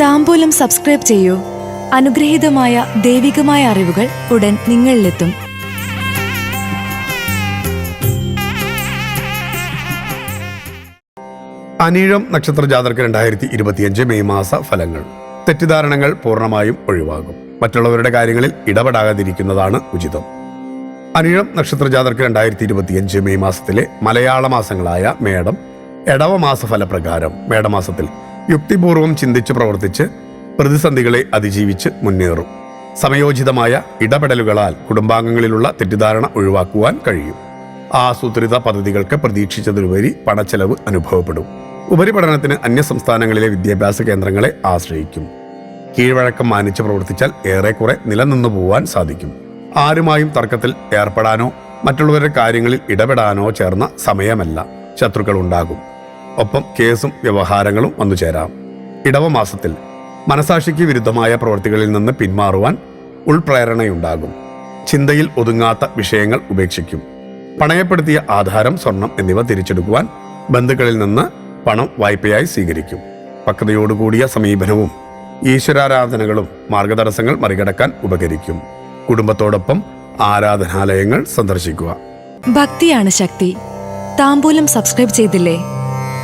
താമ്പൂലം subscribe ചെയ്യൂ. അനുഗ്രഹീതമായ ദൈവികമായ അറിവുകൾ ഉടൻ നിങ്ങളിലെത്തും. അനീഴം നക്ഷത്ര ജാതർക്ക് രണ്ടായിരത്തി ഇരുപത്തിയഞ്ച് മെയ് മാസ ഫലങ്ങൾ. തെറ്റിദ്ധാരണകൾ പൂർണമായും ഒഴിവാകും. മറ്റുള്ളവരുടെ കാര്യങ്ങളിൽ ഇടപെടാതിരിക്കുന്നതാണ് ഉചിതം. അനീഴം നക്ഷത്ര ജാതർക്ക് രണ്ടായിരത്തി ഇരുപത്തിയഞ്ച് മെയ് മാസത്തിലെ മലയാള മാസങ്ങളായ മേടം എടവമാസ ഫലപ്രകാരം മേടമാസത്തിൽ യുക്തിപൂർവം ചിന്തിച്ച് പ്രവർത്തിച്ച് പ്രതിസന്ധികളെ അതിജീവിച്ച് മുന്നേറും. സമയോചിതമായ ഇടപെടലുകളാൽ കുടുംബാംഗങ്ങളിലുള്ള തെറ്റിദ്ധാരണ ഒഴിവാക്കുവാൻ കഴിയും. ആസൂത്രിത പദ്ധതികൾക്ക് പ്രതീക്ഷിച്ചതിലുപരി പണച്ചെലവ് അനുഭവപ്പെടും. ഉപരിപഠനത്തിന് അന്യസംസ്ഥാനങ്ങളിലെ വിദ്യാഭ്യാസ കേന്ദ്രങ്ങളെ ആശ്രയിക്കും. കീഴ്വഴക്കം മാനിച്ച് പ്രവർത്തിച്ചാൽ ഏറെക്കുറെ നിലനിന്നു പോവാൻ സാധിക്കും. ആരുമായും തർക്കത്തിൽ ഏർപ്പെടാനോ മറ്റുള്ളവരുടെ കാര്യങ്ങളിൽ ഇടപെടാനോ ചേർന്ന സമയമല്ല. ശത്രുക്കൾ ഉണ്ടാകും ഒപ്പം കേസും വ്യവഹാരങ്ങളും വന്നു ചേരാം. ഇടവ മാസത്തിൽ മനസാക്ഷിക്ക് വിരുദ്ധമായ പ്രവൃത്തികളിൽ നിന്ന് പിന്മാറുവാൻ ഉൾപ്രേരണയുണ്ടാകും. ചിന്തയിൽ ഒതുങ്ങാത്ത വിഷയങ്ങൾ ഉപേക്ഷിക്കും. പണയപ്പെടുത്തിയ ആധാരം സ്വർണം എന്നിവ തിരിച്ചെടുക്കുവാൻ ബന്ധുക്കളിൽ നിന്ന് പണം വായ്പയായി സ്വീകരിക്കും. പക്വതയോടുകൂടിയ സമീപനവും ഈശ്വരാരാധനകളും മാർഗതടസ്സങ്ങൾ മറികടക്കാൻ ഉപകരിക്കും. കുടുംബത്തോടൊപ്പം ആരാധനാലയങ്ങൾ സന്ദർശിക്കുക. ഭക്തിയാണ് ശക്തി. താമ്പൂലം സബ്സ്ക്രൈബ് ചെയ്തില്ലേ?